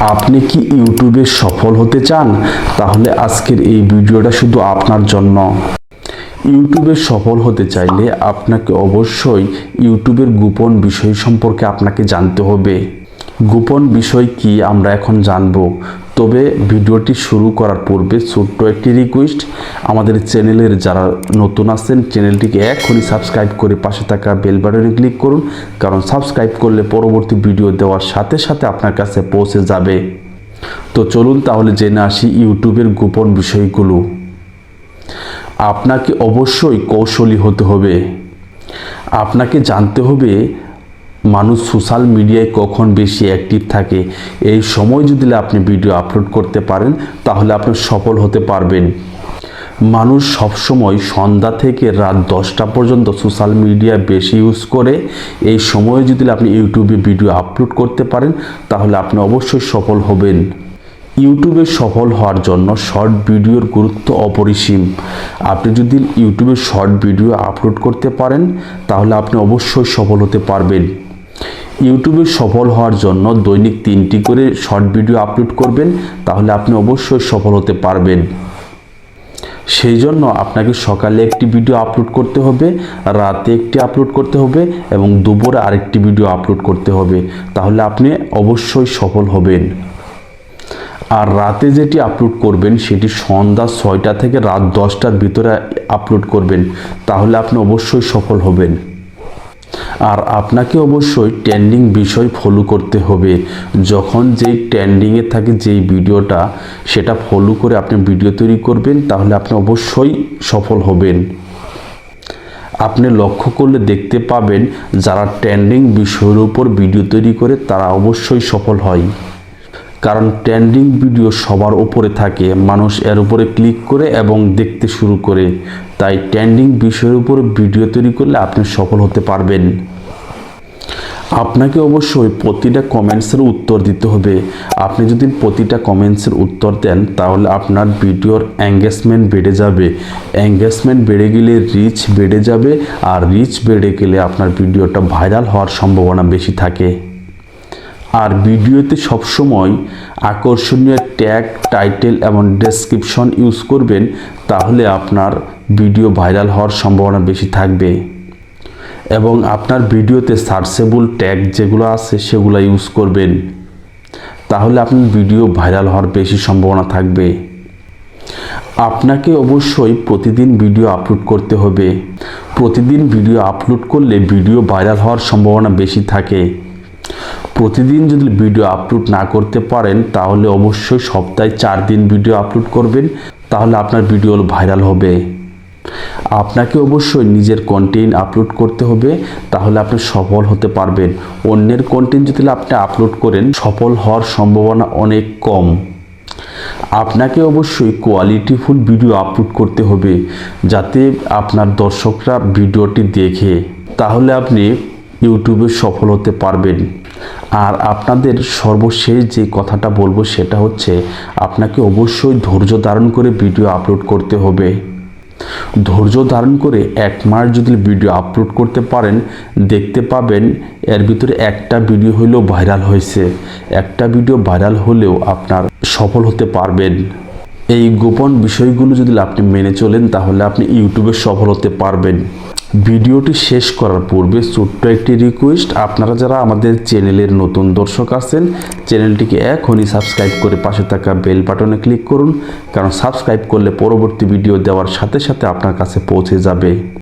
আপনি কি ইউটিউবে সফল হতে চান? তাহলে আজকের এই ভিডিওটা শুধু আপনার জন্য। ইউটিউবে সফল হতে চাইলে আপনাকে অবশ্যই ইউটিউবের গোপন বিষয় সম্পর্কে আপনাকে জানতে হবে। গোপন বিষয় কি আমরা এখন জানব? তবে ভিডিওটি শুরু করার পূর্বে ছোট্ট একটি রিকোয়েস্ট আমাদের চ্যানেলের যারা নতুন আছেন, চ্যানেলটিকে এখনই সাবস্ক্রাইব করে পাশে থাকা বেল বাটনে ক্লিক করুন, কারণ সাবস্ক্রাইব করলে পরবর্তী ভিডিও দেওয়ার সাথে সাথে আপনার কাছে পৌঁছে যাবে। তো চলুন তাহলে জেনে আসি ইউটিউবের গোপন বিষয়গুলো। আপনাকে অবশ্যই কৌশলী হতে হবে। আপনাকে জানতে হবে মানুষ সোশ্যাল মিডিয়ায় কখন বেশি অ্যাক্টিভ থাকে? এই সময় যদি আপনি ভিডিও আপলোড করতে পারেন, তাহলে আপনি সফল হতে পারবেন। মানুষ সবসময় সন্ধ্যা থেকে রাত দশটা পর্যন্ত সোশ্যাল মিডিয়া বেশি ইউজ করে। এই সময়ে যদি আপনি ইউটিউবে ভিডিও আপলোড করতে পারেন, তাহলে আপনি অবশ্যই সফল হবেন। ইউটিউবে সফল হওয়ার জন্য শর্ট ভিডিওর গুরুত্ব অপরিসীম। আপনি যদি ইউটিউবে শর্ট ভিডিও আপলোড করতে পারেন, তাহলে আপনি অবশ্যই সফল হতে পারবেন। ইউটিউবে সফল হওয়ার জন্য দৈনিক তিনটি করে শর্ট ভিডিও আপলোড করবেন, তাহলে আপনি অবশ্যই সফল হতে পারবেন। সেই জন্য আপনাকে সকালে একটি ভিডিও আপলোড করতে হবে, রাতে একটি আপলোড করতে হবে এবং দুপুরে আরেকটি ভিডিও আপলোড করতে হবে। তাহলে আপনি অবশ্যই সফল হবেন। আর রাতে যেটি আপলোড করবেন, সেটি সন্ধ্যা ছয়টা থেকে রাত দশটার ভিতরে আপলোড করবেন, তাহলে আপনি অবশ্যই সফল হবেন। আর আপনাকে অবশ্যই ট্রেন্ডিং বিষয় ফলো করতে হবে। যখন যেই ট্রেন্ডিংয়ে থাকে যেই ভিডিওটা, সেটা ফলো করে আপনি ভিডিও তৈরি করবেন, তাহলে আপনি অবশ্যই সফল হবেন। আপনি লক্ষ্য করলে দেখতে পাবেন, যারা ট্রেন্ডিং বিষয়ের উপর ভিডিও তৈরি করে, তারা অবশ্যই সফল হয়। কারণ ট্রেন্ডিং ভিডিও সবার উপরে থাকে, মানুষ এর উপরে ক্লিক করে এবং দেখতে শুরু করে। তাই ট্রেন্ডিং বিষয়ের উপর ভিডিও তৈরি করলে আপনি সফল হতে পারবেন। আপনাকে অবশ্যই প্রতিটা কমেন্টসের উত্তর দিতে হবে। আপনি যদি প্রতিটা কমেন্টসের উত্তর দেন, তাহলে আপনার ভিডিওর এঙ্গেজমেন্ট বেড়ে যাবে। এঙ্গেজমেন্ট বেড়ে গেলে রিচ বেড়ে যাবে, আর রিচ বেড়ে গেলে আপনার ভিডিওটা ভাইরাল হওয়ার সম্ভাবনা বেশি থাকে। আর ভিডিওতে সবসময় আকর্ষণীয় ট্যাগ টাইটেল এবং ডেসক্রিপশন ইউজ করবেন, তাহলে আপনার ভিডিও ভাইরাল হওয়ার সম্ভাবনা বেশি থাকবে। এবং আপনার ভিডিওতে সার্চেবল ট্যাগ যেগুলো আছে সেগুলো ইউজ করবেন। তাহলে আপনার ভিডিও ভাইরাল হওয়ার বেশি সম্ভাবনা থাকবে। আপনাকে অবশ্যই প্রতিদিন ভিডিও আপলোড করতে হবে। প্রতিদিন ভিডিও আপলোড করলে ভিডিও ভাইরাল হওয়ার সম্ভাবনা বেশি থাকে। প্রতিদিন যদি ভিডিও আপলোড না করতে পারেন, তাহলে অবশ্যই সপ্তাহে চার দিন ভিডিও আপলোড করবেন, তাহলে আপনার ভিডিও ভাইরাল হবে। আপনাকে অবশ্যই নিজের কন্টেন্ট আপলোড করতে হবে, তাহলে আপনি সফল হতে পারবেন। অন্যের কন্টেন্ট যদি আপনি আপলোড করেন, সফল হওয়ার সম্ভাবনা অনেক কম। আপনাকে অবশ্যই কোয়ালিটিফুল ভিডিও আপলোড করতে হবে, যাতে আপনার দর্শকরা ভিডিওটি দেখে। তাহলে আপনি ইউটিউবে সফল হতে পারবেন। আর আপনাদের সর্বশেষ যে কথাটা বলব সেটা হচ্ছে, আপনাকে অবশ্যই ধৈর্য ধারণ করে ভিডিও আপলোড করতে হবে। ধৈর্য ধারণ করে এক মাস যদি ভিডিও আপলোড করতে পারেন, দেখতে পাবেন এর ভিতরে একটা ভিডিও হলেও ভাইরাল হয়েছে। একটা ভিডিও ভাইরাল হলেও আপনার সফল হতে পারবেন। এই গোপন বিষয়গুলো যদি আপনি মেনে চলেন, তাহলে আপনি ইউটিউবে সফল হতে পারবেন। ভিডিওটি শেষ করার পূর্বে ছোট্ট একটি রিকোয়েস্ট আপনারা যারা আমাদের চ্যানেলের নতুন দর্শক আছেন, চ্যানেলটিকে এখনই সাবস্ক্রাইব করে পাশে থাকা বেল বাটনে ক্লিক করুন, কারণ সাবস্ক্রাইব করলে পরবর্তী ভিডিও দেওয়ার সাথে সাথে আপনার কাছে পৌঁছে যাবে।